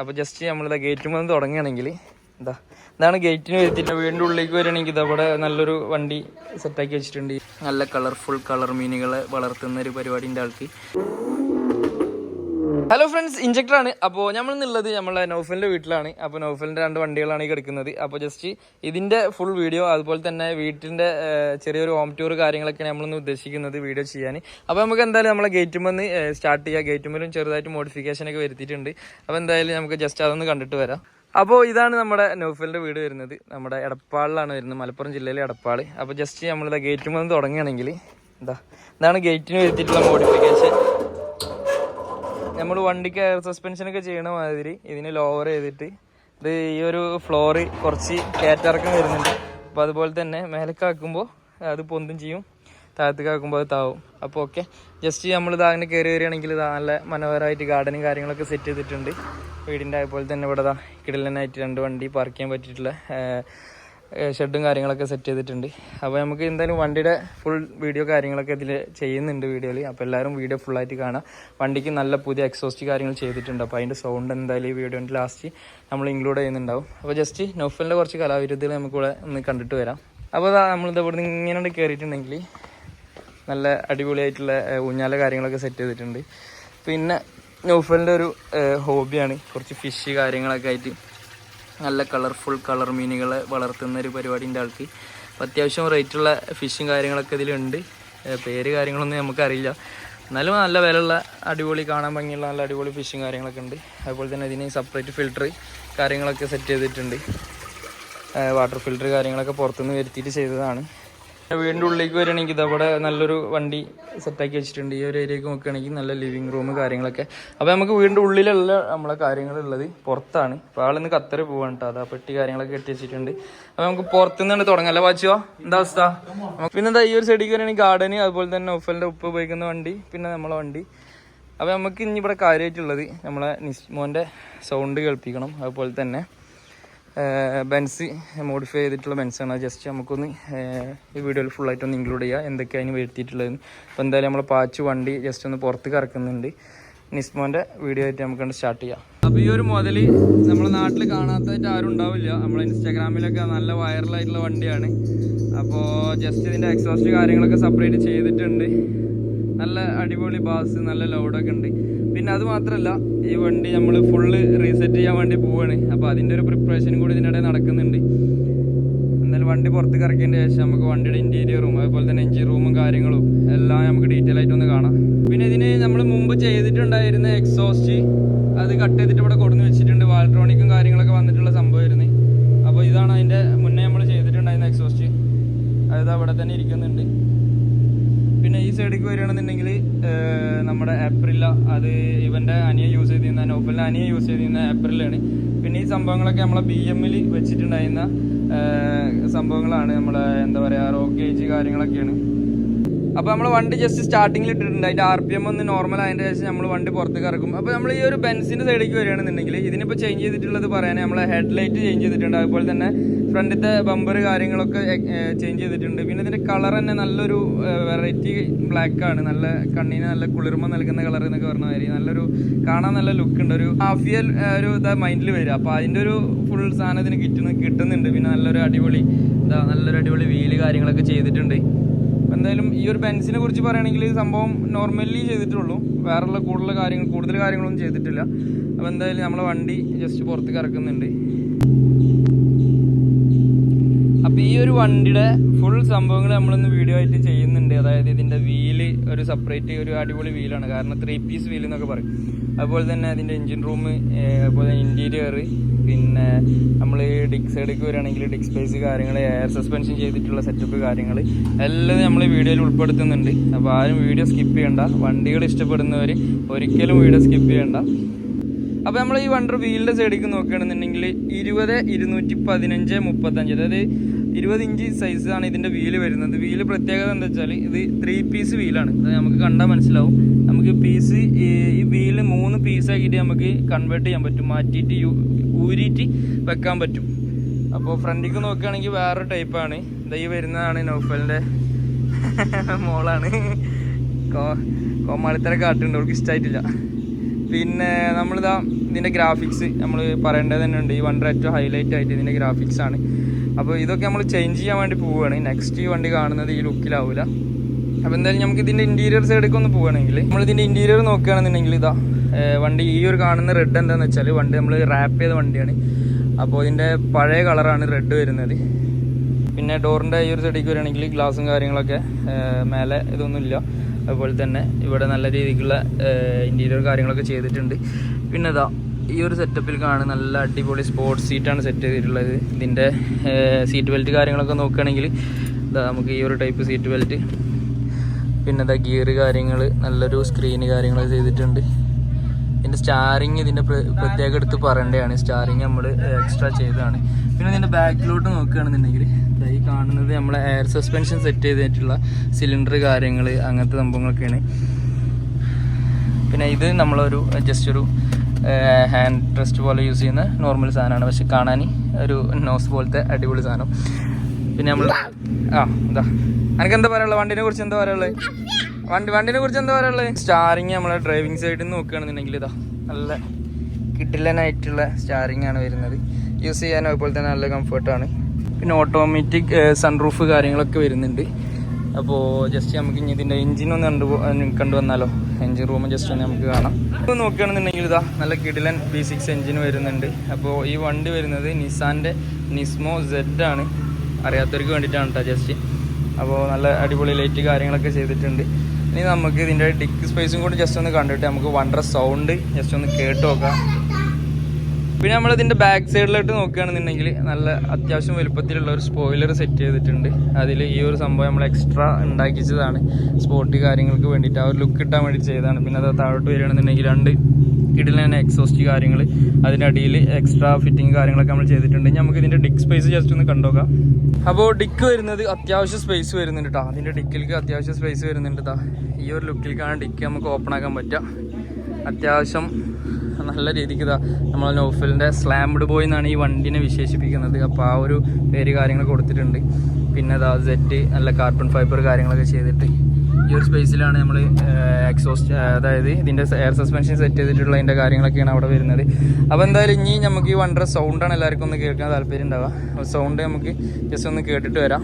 അപ്പോൾ ജസ്റ്റ് നമ്മളിതാ ഗേറ്റ് മുതൽ തുടങ്ങുകയാണെങ്കിൽ എന്താ ഇതാണ് ഗേറ്റിന് വരുത്തിയിട്ട് വീടിന്റെ ഉള്ളിലേക്ക് വരികയാണെങ്കിൽ ഇതവിടെ നല്ലൊരു വണ്ടി സെറ്റാക്കി വെച്ചിട്ടുണ്ട്. നല്ല കളർഫുൾ കളർ മീനുകളെ വളർത്തുന്ന ഒരു പരിപാടി ആൾക്ക്. ഹലോ ഫ്രണ്ട്സ് ഇഞ്ചക്ടർ ആണ്. അപ്പോൾ നമ്മൾ ഇന്നുള്ളത് നമ്മളെ നൗഫലിന്റെ വീട്ടിലാണ്. അപ്പോൾ നൗഫലിന്റെ രണ്ട് വണ്ടികളാണ് ഈ കിടക്കുന്നത്. അപ്പോൾ ജസ്റ്റ് ഇതിന്റെ ഫുൾ വീഡിയോ അതുപോലെ തന്നെ വീട്ടിന്റെ ചെറിയൊരു ഹോം ടൂർ കാര്യങ്ങളൊക്കെയാണ് നമ്മളൊന്ന് ഉദ്ദേശിക്കുന്നത് വീഡിയോ ചെയ്യാൻ. അപ്പോൾ നമുക്ക് എന്തായാലും നമ്മളെ ഗേറ്റുമെന്ന് സ്റ്റാർട്ട് ചെയ്യാം. ഗേറ്റുമ്മലും ചെറുതായിട്ട് മോഡിഫിക്കേഷൻ ഒക്കെ വരുത്തിയിട്ടുണ്ട്. അപ്പോൾ എന്തായാലും നമുക്ക് ജസ്റ്റ് അതൊന്ന് കണ്ടിട്ട് വരാം. അപ്പോൾ ഇതാണ് നമ്മുടെ നൗഫലിന്റെ വീട് വരുന്നത്. നമ്മുടെ എടപ്പാളിലാണ് വരുന്നത്. മലപ്പുറം ജില്ലയിലെ എടപ്പാൾ അപ്പോൾ ജസ്റ്റ് നമ്മളിതാ ഗേറ്റുമെന്ന് തുടങ്ങുകയാണെങ്കിൽ എന്താ ഇതാണ് ഗേറ്റിന് വരുത്തിയിട്ടുള്ള മോഡിഫിക്കേഷൻ നമ്മൾ വണ്ടിക്ക് എയർ സസ്പെൻഷൻ ഒക്കെ ചെയ്യണ മാതിരി ഇതിന് ലോവർ ചെയ്തിട്ട് ഇത് ഈ ഒരു ഫ്ലോറ് കുറച്ച് കയറ്റിറക്കം വരുന്നുണ്ട്. അപ്പോൾ അതുപോലെ തന്നെ മേലക്കാക്കുമ്പോൾ അത് പൊന്തും ചെയ്യും. താഴത്തേക്ക് ആക്കുമ്പോൾ അത് താവും. അപ്പോൾ ഓക്കെ ജസ്റ്റ് നമ്മൾ ഇത് അങ്ങനെ കയറി വരികയാണെങ്കിൽ ഇത് നല്ല മനോഹരമായിട്ട് ഗാർഡനും കാര്യങ്ങളൊക്കെ സെറ്റ് ചെയ്തിട്ടുണ്ട്. വീടിന്റെ അതുപോലെ തന്നെ ഇവിടെ ഇതാ രണ്ട് വണ്ടി പാർക്ക് ചെയ്യാൻ പറ്റിയിട്ടുള്ള ഷെഡും കാര്യങ്ങളൊക്കെ സെറ്റ് ചെയ്തിട്ടുണ്ട്. അപ്പോൾ നമുക്ക് എന്തായാലും വണ്ടിയുടെ ഫുൾ വീഡിയോ കാര്യങ്ങളൊക്കെ ഇതിൽ ചെയ്യുന്നുണ്ട് വീഡിയോയിൽ. അപ്പോൾ എല്ലാവരും വീഡിയോ ഫുള്ളായിട്ട് കാണാം. വണ്ടിക്ക് നല്ല പുതിയ എക്സോസ്റ്റ് കാര്യങ്ങൾ ചെയ്തിട്ടുണ്ട്. അപ്പോൾ അതിന്റെ സൗണ്ട് എന്തായാലും ഈ വീഡിയോന്റെ ലാസ്റ്റ് നമ്മൾ ഇൻക്ലൂഡ് ചെയ്യുന്നുണ്ടാവും. അപ്പോൾ ജസ്റ്റ് നൊഫലിന്റെ കുറച്ച് കലാവിരുദ്ധകൾ നമുക്കിവിടെ ഒന്ന് കണ്ടിട്ട് വരാം. അപ്പോൾ നമ്മളിത് നിന്ന് ഇങ്ങനെ കയറിയിട്ടുണ്ടെങ്കിൽ നല്ല അടിപൊളിയായിട്ടുള്ള ഊഞ്ഞാല കാര്യങ്ങളൊക്കെ സെറ്റ് ചെയ്തിട്ടുണ്ട്. പിന്നെ നൗഫലിന്റെ ഒരു ഹോബിയാണ് കുറച്ച് ഫിഷ് കാര്യങ്ങളൊക്കെ ആയിട്ട് നല്ല കളർഫുൾ കളർ മീനുകളെ വളർത്തുന്ന ഒരു പരിപാടിന്റെ ആൾക്ക്. അപ്പോൾ അത്യാവശ്യം റേറ്റുള്ള ഫിഷും കാര്യങ്ങളൊക്കെ ഇതിലുണ്ട്. പേര് കാര്യങ്ങളൊന്നും നമുക്കറിയില്ല. എന്നാലും നല്ല വിലയുള്ള അടിപൊളി കാണാൻ ഭംഗിയുള്ള നല്ല അടിപൊളി ഫിഷും കാര്യങ്ങളൊക്കെ ഉണ്ട്. അതുപോലെ തന്നെ ഇതിന് സെപ്പറേറ്റ് ഫിൽറ്റർ കാര്യങ്ങളൊക്കെ സെറ്റ് ചെയ്തിട്ടുണ്ട്. വാട്ടർ ഫിൽറ്റർ കാര്യങ്ങളൊക്കെ പുറത്തുനിന്ന് വരുത്തിയിട്ട് ചെയ്തതാണ്. വീടിന്റെ ഉള്ളിലേക്ക് വരികയാണെങ്കിൽ ഇതവിടെ നല്ലൊരു വണ്ടി സെറ്റാക്കി വെച്ചിട്ടുണ്ട്. ഈ ഒരു ഏരിയക്ക് നോക്കുകയാണെങ്കിൽ നല്ല ലിവിങ് റൂം കാര്യങ്ങളൊക്കെ. അപ്പോൾ നമുക്ക് വീടിന്റെ ഉള്ളിലല്ല നമ്മളെ കാര്യങ്ങളുള്ളത്. പുറത്താണ്. അപ്പോൾ ആളിന്ന് ഖത്തർ പോവാണ് കേട്ടോ അതാ പെട്ടി കാര്യങ്ങളൊക്കെ കെട്ടി വെച്ചിട്ടുണ്ട്. അപ്പോൾ നമുക്ക് പുറത്തുനിന്നാണ് തുടങ്ങാം. അല്ലേ വാച്ചുവോ? എന്താ അവസ്ഥ? പിന്നെ എന്താ ഈ ഒരു സൈഡിലേക്ക് വരികയാണെങ്കിൽ ഗാർഡന് അതുപോലെ തന്നെ ഒഫലിന്റെ ഉപ്പ് ഉപയോഗിക്കുന്ന വണ്ടി പിന്നെ നമ്മളെ വണ്ടി. അപ്പോൾ നമുക്ക് ഇനി ഇവിടെ കാര്യമായിട്ടുള്ളത് നമ്മളെ നിസ്മോന്റെ സൗണ്ട് കേൾപ്പിക്കണം. അതുപോലെ തന്നെ ബെൻസ് മോഡിഫൈ ചെയ്തിട്ടുള്ള ബെൻസാണ് ജസ്റ്റ് നമുക്കൊന്ന് ഈ വീഡിയോയിൽ ഫുള്ളായിട്ടൊന്ന് ഇൻക്ലൂഡ് ചെയ്യുക എന്തൊക്കെയാണ് അതിന് വരുത്തിയിട്ടുള്ളത് അപ്പോൾ എന്തായാലും നമ്മൾ പാച്ച് വണ്ടി ജസ്റ്റ് ഒന്ന് പുറത്ത് കറക്കുന്നുണ്ട്. നിസ്മോന്റെ വീഡിയോ ആയിട്ട് നമുക്ക് സ്റ്റാർട്ട് ചെയ്യാം. അപ്പോൾ ഈ ഒരു മുതൽ നമ്മുടെ നാട്ടിൽ കാണാത്തതായിട്ട് ആരും ഉണ്ടാവില്ല. നമ്മളെ ഇൻസ്റ്റാഗ്രാമിലൊക്കെ നല്ല വൈറലായിട്ടുള്ള വണ്ടിയാണ്. അപ്പോൾ ജസ്റ്റ് ഇതിന്റെ എക്സോസ്റ്റ് കാര്യങ്ങളൊക്കെ സെപ്പറേറ്റ് ചെയ്തിട്ടുണ്ട്. നല്ല അടിപൊളി ബാസ് നല്ല ലോഡൊക്കെ ഉണ്ട്. പിന്നെ അത് മാത്രമല്ല ഈ വണ്ടി നമ്മൾ ഫുള്ള് റീസെറ്റ് ചെയ്യാൻ വേണ്ടി പോവാണ്. അപ്പോൾ അതിന്റെ ഒരു പ്രിപ്പറേഷനും കൂടി ഇതിന്റെ ഇടയിൽ നടക്കുന്നുണ്ട്. എന്നാലും വണ്ടി പുറത്ത് ഇറക്കിയതിന്റെ ശേഷം നമുക്ക് വണ്ടിയുടെ ഇന്റീരിയറും അതുപോലെ തന്നെ എൻജിൻ റൂമും കാര്യങ്ങളും എല്ലാം നമുക്ക് ഡീറ്റെയിൽ ആയിട്ട് ഒന്ന് കാണാം. പിന്നെ ഇതിന് നമ്മൾ മുമ്പ് ചെയ്തിട്ടുണ്ടായിരുന്ന എക്സോസ്റ്റ് അത് കട്ട് ചെയ്തിട്ട് ഇവിടെ കൊടുന്ന് വെച്ചിട്ടുണ്ട്. വാൾട്രോണിക്കും കാര്യങ്ങളൊക്കെ വന്നിട്ടുള്ള സംഭവമായിരുന്നു. അപ്പോൾ ഇതാണ് അതിന്റെ മുന്നേ നമ്മൾ ചെയ്തിട്ടുണ്ടായിരുന്ന എക്സോസ്റ്റ് അത് അവിടെ തന്നെ ഇരിക്കുന്നുണ്ട്. സൈഡിലേക്ക് വരികയാണെന്നുണ്ടെങ്കിൽ നമ്മുടെ ഏപ്രില അത് ഇവന്റെ അനിയ യൂസ് ചെയ്തിരുന്ന നോബലിന്റെ അനിയ യൂസ് ചെയ്തിരുന്ന ഏപ്രിലാണ് പിന്നെ ഈ സംഭവങ്ങളൊക്കെ നമ്മളെ ബി എമ്മിൽ വെച്ചിട്ടുണ്ടായിരുന്ന സംഭവങ്ങളാണ് നമ്മളെ എന്താ പറയുക റോക്ക് ഗേജ് കാര്യങ്ങളൊക്കെയാണ്. അപ്പോൾ നമ്മൾ വണ്ടി ജസ്റ്റ് സ്റ്റാർട്ടിങ്ങിൽ ഇട്ടിട്ടുണ്ട്. അതിന്റെ ആർ പി എം ഒന്ന് നോർമൽ അതിന്റെ ശേഷം നമ്മൾ വണ്ടി പുറത്തേക്ക് ഇറക്കും. അപ്പോൾ നമ്മൾ ഈ ഒരു ബെൻസിന്റെ സൈഡിലേക്ക് വരികയാണെന്നുണ്ടെങ്കിൽ ഇതിനിപ്പോൾ ചേഞ്ച് ചെയ്തിട്ടുള്ളത് പറയാൻ നമ്മൾ ഹെഡ്ലൈറ്റ് ചേഞ്ച് ചെയ്തിട്ടുണ്ട്. അതുപോലെ തന്നെ ഫ്രണ്ടിത്തെ ബമ്പർ കാര്യങ്ങളൊക്കെ ചേഞ്ച് ചെയ്തിട്ടുണ്ട്. പിന്നെ ഇതിന്റെ കളർ തന്നെ നല്ലൊരു വെറൈറ്റി ബ്ലാക്ക് ആണ്. നല്ല കണ്ണിന് നല്ല കുളിർമ നൽകുന്ന കളർ എന്നൊക്കെ പറഞ്ഞ മാതിരി. നല്ലൊരു കാണാൻ നല്ല ലുക്ക് ഉണ്ട്. ഒരു ഹാഫിയൽ ഒരു ഇതാ മൈൻഡിൽ വരിക. അപ്പോൾ അതിന്റെ ഒരു ഫുൾ സാധനം ഇതിന് കിട്ടുന്ന കിട്ടുന്നുണ്ട്. പിന്നെ നല്ലൊരു അടിപൊളി എന്താ നല്ലൊരു അടിപൊളി വീൽ കാര്യങ്ങളൊക്കെ ചെയ്തിട്ടുണ്ട്. എന്തായാലും ഈ ഒരു ബെൻസിനെ കുറിച്ച് പറയുകയാണെങ്കിൽ സംഭവം നോർമലി ചെയ്തിട്ടുള്ളൂ. വേറെയുള്ള കൂടുതൽ കാര്യങ്ങൾ കൂടുതൽ കാര്യങ്ങളൊന്നും ചെയ്തിട്ടില്ല. അപ്പോൾ എന്തായാലും നമ്മളെ വണ്ടി ജസ്റ്റ് പുറത്തേക്ക് ഇറക്കുന്നുണ്ട് അപ്പോൾ ഈ ഒരു വണ്ടിയുടെ ഫുൾ സംഭവങ്ങൾ നമ്മളിന്ന് വീഡിയോ ആയിട്ട് ചെയ്യുന്നുണ്ട്. അതായത് ഇതിന്റെ വീൽ ഒരു സെപ്പറേറ്റ് ഒരു അടിപൊളി വീലാണ് കാരണം ത്രീ പീസ് വീൽ എന്നൊക്കെ പറയും. അതുപോലെ തന്നെ അതിന്റെ എൻജിൻ റൂം അതുപോലെ ഇന്റീരിയർ പിന്നെ നമ്മൾ ഡിക് സൈഡിലേക്ക് വരികയാണെങ്കിൽ ഡിക് സ്പേസ് കാര്യങ്ങൾ എയർ സസ്പെൻഷൻ ചെയ്തിട്ടുള്ള സെറ്റപ്പ് കാര്യങ്ങൾ എല്ലാം നമ്മൾ വീഡിയോയിൽ ഉൾപ്പെടുത്തുന്നുണ്ട്. അപ്പോൾ ആരും വീഡിയോ സ്കിപ്പ് ചെയ്യണ്ട. വണ്ടികൾ ഇഷ്ടപ്പെടുന്നവർ ഒരിക്കലും വീഡിയോ സ്കിപ്പ് ചെയ്യണ്ട. അപ്പോൾ നമ്മൾ ഈ വണ്ടർ വീലിന്റെ സൈഡിലേക്ക് നോക്കുകയാണെന്നുണ്ടെങ്കിൽ ഇരുപത് ഇരുന്നൂറ്റി പതിനഞ്ച് മുപ്പത്തഞ്ച്. അതായത് ഇരുപത് ഇഞ്ച് സൈസാണ് ഇതിന്റെ വീൽ വരുന്നത്. വീൽ പ്രത്യേകത എന്താ വെച്ചാൽ ഇത് ത്രീ പീസ് വീലാണ്. അത് നമുക്ക് കണ്ടാൽ മനസ്സിലാവും. നമുക്ക് പീസ് ഈ വീൽ മൂന്ന് പീസാക്കിയിട്ട് നമുക്ക് കൺവേർട്ട് ചെയ്യാൻ പറ്റും. മാറ്റിയിട്ട് ഊരിയിട്ട് വെക്കാൻ പറ്റും. അപ്പോൾ ഫ്രണ്ടിലേക്ക് നോക്കുകയാണെങ്കിൽ വേറെ ടൈപ്പാണ് ഇതാ ഈ വരുന്നതാണ് നൗഫലിന്റെ മോളാണ്. കോമാളിത്തര കാട്ടുണ്ട്. അവൾക്ക് ഇഷ്ടമായിട്ടില്ല പിന്നെ നമ്മളിതാ ഇതിന്റെ ഗ്രാഫിക്സ് നമ്മൾ പറയേണ്ടത് തന്നെ ഉണ്ട് ഈ വണ്ടർ ഏറ്റവും ഹൈലൈറ്റ് ആയിട്ട് ഇതിന്റെ ഗ്രാഫിക്സ് ആണ്. അപ്പോൾ ഇതൊക്കെ നമ്മൾ ചേഞ്ച് ചെയ്യാൻ വേണ്ടി പോവുകയാണ്. നെക്സ്റ്റ് ഈ വണ്ടി കാണുന്നത് ഈ ലുക്കിലാവില്ല അപ്പോൾ എന്തായാലും നമുക്ക് ഇതിന്റെ ഇന്റീരിയർ സൈഡൊക്കെ ഒന്ന് പോവുകയാണെങ്കിൽ നമ്മൾ ഇതിന്റെ ഇന്റീരിയർ നോക്കുകയാണെന്നുണ്ടെങ്കിൽ ഇതാ വണ്ടി ഈ ഒരു കാണുന്ന റെഡ് എന്താണെന്ന് വെച്ചാൽ വണ്ടി നമ്മൾ റാപ്പ് ചെയ്ത വണ്ടിയാണ്. അപ്പോൾ ഇതിന്റെ പഴയ കളറാണ് റെഡ് വരുന്നത്. പിന്നെ ഡോറിന്റെ ഈ ഒരു സൈഡിലേക്ക് വരികയാണെങ്കിൽ ഗ്ലാസും കാര്യങ്ങളൊക്കെ മേലെ ഇതൊന്നുമില്ല. അതുപോലെ തന്നെ ഇവിടെ നല്ല രീതിക്കുള്ള ഇന്റീരിയർ കാര്യങ്ങളൊക്കെ ചെയ്തിട്ടുണ്ട്. പിന്നെ ഇതാ ഈ ഒരു സെറ്റപ്പിൽ കാണുന്ന നല്ല അടിപൊളി സ്പോർട്സ് സീറ്റാണ് സെറ്റ് ചെയ്തിട്ടുള്ളത്. ഇതിന്റെ സീറ്റ് ബെൽറ്റ് കാര്യങ്ങളൊക്കെ നോക്കുകയാണെങ്കിൽ നമുക്ക് ഈ ഒരു ടൈപ്പ് സീറ്റ് ബെൽറ്റ് പിന്നെ ഇതാ ഗിയർ കാര്യങ്ങൾ നല്ലൊരു സ്ക്രീന് കാര്യങ്ങളൊക്കെ ചെയ്തിട്ടുണ്ട്. ഇതിന്റെ സ്റ്റാറിങ് ഇതിന്റെ പ്ര- പ്രത്യേകം എടുത്ത് പറയേണ്ടതാണ്. സ്റ്റാറിങ് നമ്മൾ എക്സ്ട്രാ ചെയ്തതാണ്. പിന്നെ ഇതിന്റെ ബാക്കിലോട്ട് നോക്കുകയാണെന്നുണ്ടെങ്കിൽ ഈ കാണുന്നത് നമ്മളെ എയർ സസ്പെൻഷൻ സെറ്റ് ചെയ്തിട്ടുള്ള സിലിണ്ടർ കാര്യങ്ങൾ അങ്ങനത്തെ സംഭവങ്ങളൊക്കെയാണ്. പിന്നെ ഇത് നമ്മളൊരു ജസ്റ്റ് ഒരു ഹാൻഡ് ട്രസ്റ്റ് പോലെ യൂസ് ചെയ്യുന്ന നോർമൽ സാധനമാണ്. പക്ഷെ കാണാൻ ഒരു നോസ് പോലത്തെ അടിപൊളി സാധനം. പിന്നെ നമ്മൾ ആ എന്താ എനിക്ക് എന്താ പറയാനുള്ളത്? വണ്ടിനെ കുറിച്ച് എന്താ പറയാനുള്ളത്? വണ്ടി വണ്ടിനെ കുറിച്ച് എന്താ പറയാനുള്ളത്? സ്റ്റാറിങ് നമ്മളെ ഡ്രൈവിംഗ് സൈഡിൽ നോക്കുകയാണെന്നുണ്ടെങ്കിൽ ഇതാ നല്ല കിട്ടില്ലനായിട്ടുള്ള സ്റ്റാറിങ് ആണ് വരുന്നത്. യൂസ് ചെയ്യാനും അതുപോലെ തന്നെ നല്ല കംഫർട്ടാണ് പിന്നെ ഓട്ടോമാറ്റിക് സൺറൂഫ് കാര്യങ്ങളൊക്കെ വരുന്നുണ്ട്. അപ്പോൾ ജസ്റ്റ് നമുക്ക് ഇനി ഇതിന്റെ കണ്ടു കണ്ടു വന്നാലോ? എഞ്ചിൻ റൂം ജസ്റ്റ് ഒന്ന് നമുക്ക് കാണാം. ഇപ്പോൾ നോക്കുകയാണെന്നുണ്ടെങ്കിൽ ഇതാ നല്ല കിടിലൻ ബി സിക്സ് എഞ്ചിൻ വരുന്നുണ്ട്. അപ്പോൾ ഈ വണ്ടി വരുന്നത് നിസാന്റെ നിസ്മോ സെഡ് ആണ്. അറിയാത്തവർക്ക് വേണ്ടിയിട്ടാണ് കേട്ടോ ജസ്റ്റ് അപ്പോൾ നല്ല അടിപൊളി ലൈറ്റ് കാര്യങ്ങളൊക്കെ ചെയ്തിട്ടുണ്ട്. ഇനി നമുക്ക് ഇതിന്റെ ഡിക്ക് സ്പേസും കൂടി ജസ്റ്റ് ഒന്ന് കണ്ടിട്ട് നമുക്ക് വണ്ടർ സൗണ്ട് ജസ്റ്റ് ഒന്ന് കേട്ട് നോക്കാം. പിന്നെ നമ്മൾ ഇതിന്റെ ബാക്ക് സൈഡിലോട്ട് നോക്കുകയാണെന്നുണ്ടെങ്കിൽ നല്ല അത്യാവശ്യം വലുപ്പത്തിലുള്ള ഒരു സ്പോയിലർ സെറ്റ് ചെയ്തിട്ടുണ്ട്. അതിൽ ഈ ഒരു സംഭവം നമ്മൾ എക്സ്ട്രാ ഉണ്ടാക്കിച്ചതാണ്. സ്പോട്ട് കാര്യങ്ങൾക്ക് വേണ്ടിയിട്ട് ആ ഒരു ലുക്ക് കിട്ടാൻ വേണ്ടി ചെയ്തതാണ്. പിന്നെ അത് താഴോട്ട് വരികയാണെന്നുണ്ടെങ്കിൽ രണ്ട് കിടിലൻ എക്സോസ്റ്റ് കാര്യങ്ങൾ. അതിന്റെ അടിയിൽ എക്സ്ട്രാ ഫിറ്റിംഗ് കാര്യങ്ങളൊക്കെ നമ്മൾ ചെയ്തിട്ടുണ്ട്. നമുക്ക് ഇതിന്റെ ഡിക്ക് സ്പേസ് ജസ്റ്റ് ഒന്ന് കണ്ടുനോക്കാം. അപ്പോൾ ഡിക്ക് വരുന്നത് അത്യാവശ്യം സ്പേസ് വരുന്നുണ്ട് കേട്ടോ അതിന്റെ ഡിക്കിലേക്ക് അത്യാവശ്യം സ്പേസ് വരുന്നുണ്ട് കേട്ടോ ഈ ഒരു ലുക്കിലേക്കാണ് ഡിക്ക് നമുക്ക് ഓപ്പൺ ആക്കാൻ പറ്റുക. അത്യാവശ്യം നല്ല രീതിക്ക് ഇതാ നമ്മൾ നോഫലിന്റെ സ്ലാംഡ് ബോയ് എന്നാണ് ഈ വണ്ടിനെ വിശേഷിപ്പിക്കുന്നത്. അപ്പോൾ ആ ഒരു പേര് കാര്യങ്ങൾ കൊടുത്തിട്ടുണ്ട്. പിന്നെ ഇതാ സെറ്റ് നല്ല കാർബൺ ഫൈബർ കാര്യങ്ങളൊക്കെ ചെയ്തിട്ട് ഈ ഒരു സ്പേസിലാണ് നമ്മൾ എക്സോസ്റ്റ് അതായത് ഇതിന്റെ എയർ സസ്പെൻഷൻ സെറ്റ് ചെയ്തിട്ടുള്ള അതിന്റെ കാര്യങ്ങളൊക്കെയാണ് അവിടെ വരുന്നത്. അപ്പോൾ എന്തായാലും ഇനി നമുക്ക് ഈ വണ്ടർ സൗണ്ടാണ് എല്ലാവർക്കും ഒന്ന് കേൾക്കാൻ താല്പര്യം ഉണ്ടാവുക. സൗണ്ട് നമുക്ക് ജസ്റ്റ് ഒന്ന് കേട്ടിട്ട് വരാം.